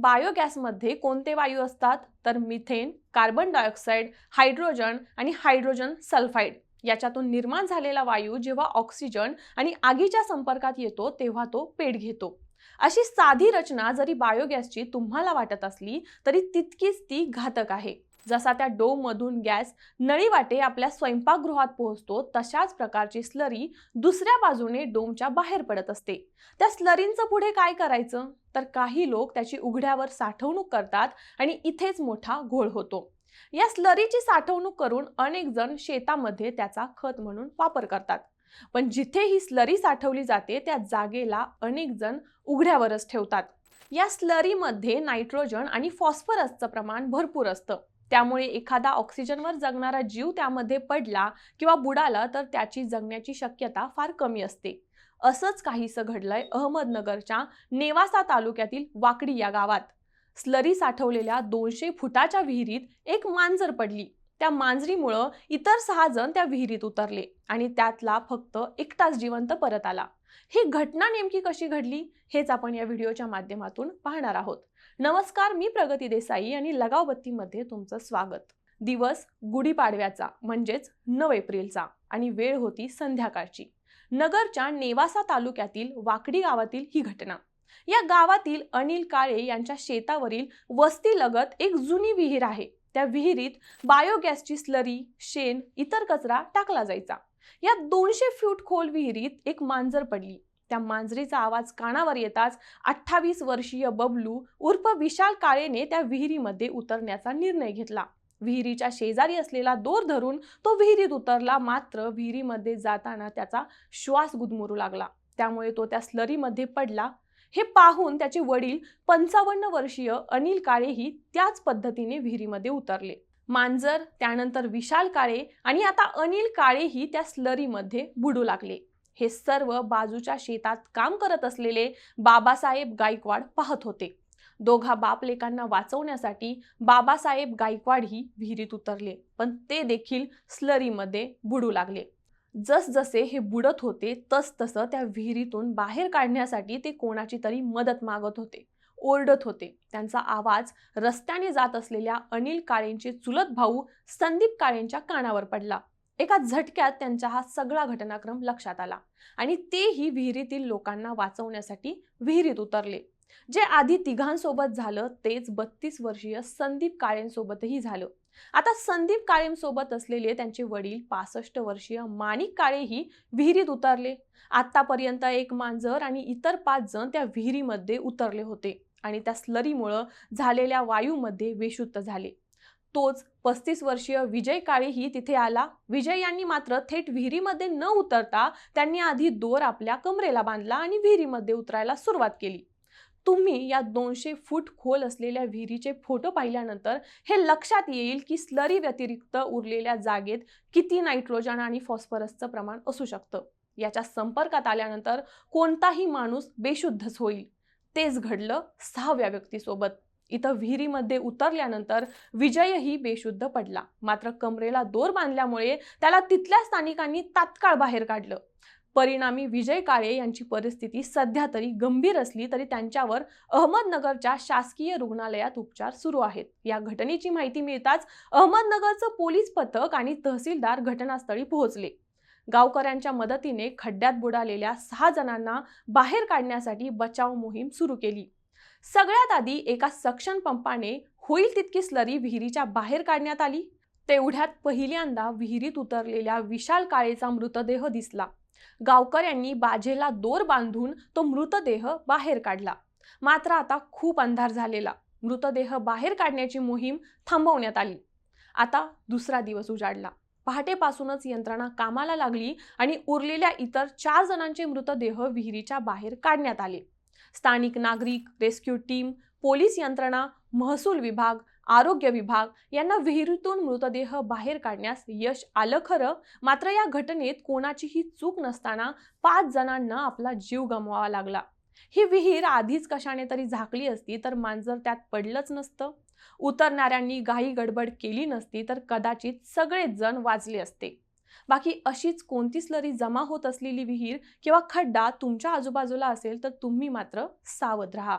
बायोगॅसमध्ये कोणते वायू असतात? तर मिथेन कार्बन डायऑक्साईड हायड्रोजन आणि हायड्रोजन सल्फाईड. याच्यातून निर्माण झालेला वायू जेव्हा ऑक्सिजन आणि आगीच्या संपर्कात येतो तेव्हा तो पेट घेतो. अशी साधी रचना जरी बायोगॅसची तुम्हाला वाटत असली तरी तितकीच ती घातक आहे. जसा त्या डोममधून गॅस नळीवाटे आपल्या स्वयंपाकगृहात पोहोचतो तशाच प्रकारची स्लरी दुसऱ्या बाजूने डोमच्या बाहेर पडत असते. त्या स्लरींचं पुढे काय करायचं? तर काही लोक त्याची उघड्यावर साठवणूक करतात आणि इथेच मोठा घोळ होतो. या स्लरीची साठवणूक करून अनेक जण शेतामध्ये त्याचा खत म्हणून वापर करतात. पण जिथे ही स्लरी साठवली जाते त्या जागेला अनेक जण उघड्यावरच ठेवतात. या स्लरीमध्ये नायट्रोजन आणि फॉस्फरसचं प्रमाण भरपूर असतं. त्यामुळे एखादा ऑक्सिजनवर जगणारा जीव त्यामध्ये पडला किंवा बुडाला तर त्याची जगण्याची शक्यता फार कमी असते. असंच काहीसं घडलंय अहमदनगरच्या नेवासा तालुक्यातील वाकडी या गावात. स्लरी साठवलेल्या दोनशे फुटाच्या विहिरीत एक मांजर पडली. त्या मांजरीमुळं इतर सहा जण त्या विहिरीत उतरले आणि त्यातला फक्त एकटाच जिवंत परत आला. ही घटना नेमकी कशी घडली हेच आपण या व्हिडिओच्या माध्यमातून पाहणार आहोत. नमस्कार मी प्रगती देसाई आणि लगावबत्तीमध्ये तुमचं स्वागत. दिवस गुढीपाडव्याचा म्हणजेच नऊ एप्रिलचा आणि वेळ होती संध्याकाळची. नगरच्या नेवासा तालुक्यातील वाकडी गावातील ही घटना. या गावातील अनिल काळे यांच्या शेतावरील वस्तीलगत एक जुनी विहीर आहे. त्या विहिरीत बायोगॅसची स्लरी शेण इतर कचरा टाकला जायचा. या दोनशे फूट खोल विहिरीत एक मांजर पडली. त्या मांजरीचा आवाज कानावर येताच अठ्ठावीस वर्षीय बबलू उर्फ विशाल काळेने त्या विहिरीमध्ये उतरण्याचा निर्णय घेतला. विहिरीच्या शेजारी असलेला दोर धरून तो विहिरीत उतरला मात्र विहिरीमध्ये जाताना त्याचा श्वास गुदमरू लागला. त्यामुळे तो त्या स्लरीमध्ये पडला. हे पाहून त्याचे वडील पंचावन्न वर्षीय अनिल काळेही त्याच पद्धतीने विहिरीमध्ये उतरले. मांजर त्यानंतर विशाल काळे आणि आता अनिल काळेही त्या स्लरीमध्ये बुडू लागले. हे सर्व बाजूच्या शेतात काम करत असलेले बाबासाहेब गायकवाड पाहत होते. दोघा बापलेकांना वाचवण्यासाठी बाबासाहेब गायकवाडही विहिरीत उतरले पण ते देखील स्लरीमध्ये बुडू लागले. जसजसे हे बुडत होते तसतसं त्या विहिरीतून बाहेर काढण्यासाठी ते कोणाची तरी मदत मागत होते ओरडत होते. त्यांचा आवाज रस्त्याने जात असलेल्या अनिल काळेंचे चुलत भाऊ संदीप काळेंच्या कानावर पडला. एका झटक्यात त्यांचा हा सगळा घटनाक्रम लक्षात आला आणि तेही विहिरीतील लोकांना वाचवण्यासाठी विहिरीत उतरले. जे आधी तिघांसोबत झालं तेच बत्तीस वर्षीय संदीप काळेंसोबतही झालं. आता संदीप काळेंसोबत असलेले त्यांचे वडील पासष्ट वर्षीय माणिक काळेही विहिरीत उतरले. आतापर्यंत एक मांजर आणि इतर पाच जण त्या विहिरीमध्ये उतरले होते आणि त्या स्लरीमुळं झालेल्या वायूमध्ये वेशुद्ध झाले. तोच पस्तीस वर्षीय विजय काळेही तिथे आला. विजय यांनी मात्र थेट विहिरीमध्ये न उतरता त्यांनी आधी दोर आपल्या कमरेला बांधला आणि विहिरीमध्ये उतरायला सुरुवात केली. तुम्ही या दोनशे फूट खोल असलेल्या विहिरीचे फोटो पाहिल्यानंतर हे लक्षात येईल की स्लरी व्यतिरिक्त उरलेल्या जागेत किती नायट्रोजन आणि फॉस्फरसचं प्रमाण असू शकतं. याच्या संपर्कात आल्यानंतर कोणताही माणूस बेशुद्धच होईल. तेच घडलं सहाव्या व्यक्तीसोबत. इथं विहिरीमध्ये उतरल्यानंतर विजयही बेशुद्ध पडला. मात्र कमरेला दोर बांधल्यामुळे त्याला तिथल्या स्थानिकांनी तात्काळ बाहेर काढलं. परिणामी विजय काळे यांची परिस्थिती सध्या तरी गंभीर असली तरी त्यांच्यावर अहमदनगरच्या शासकीय रुग्णालयात उपचार सुरू आहेत. या घटनेची माहिती मिळताच अहमदनगरचं पोलीस पथक आणि तहसीलदार घटनास्थळी पोहोचले. गावकऱ्यांच्या मदतीने खड्ड्यात बुडालेल्या सहा जणांना बाहेर काढण्यासाठी बचाव मोहीम सुरू केली. सगळ्यात आधी एका सक्शन पंपाने होईल तितकी स्लरी विहिरीच्या बाहेर काढण्यात आली. तेवढ्यात पहिल्यांदा विहिरीत उतरलेल्या विशाल काळेचा मृतदेह दिसला. गावकऱ्यांनी बाजेला दोर बांधून तो मृतदेह बाहेर काढला. मात्र आता खूप अंधार झालेला. मृतदेह बाहेर काढण्याची मोहीम थांबवण्यात आली. आता दुसरा दिवस उजाडला. पहाटेपासूनच यंत्रणा कामाला लागली आणि उरलेल्या इतर चार जणांचे मृतदेह विहिरीच्या बाहेर काढण्यात आले. स्थानिक नागरिक रेस्क्यू टीम पोलीस यंत्रणा महसूल विभाग आरोग्य विभाग यांना विहिरीतून मृतदेह बाहेर काढण्यास यश आलं खरं. मात्र या घटनेत कोणाचीही चूक नसताना पाच जणांना आपला जीव गमवावा लागला. ही विहीर आधीच कशाने तरी झाकली असती तर मांजर त्यात पडलंच नसतं. उतरणाऱ्यांनी घाई गडबड केली नसती तर कदाचित सगळेच जण वाचले असते. बाकी अशीच कोणती स्लरी जमा होत असलेली विहीर किंवा खड्डा तुमच्या आजूबाजूला असेल तर तुम्ही मात्र सावध राहा.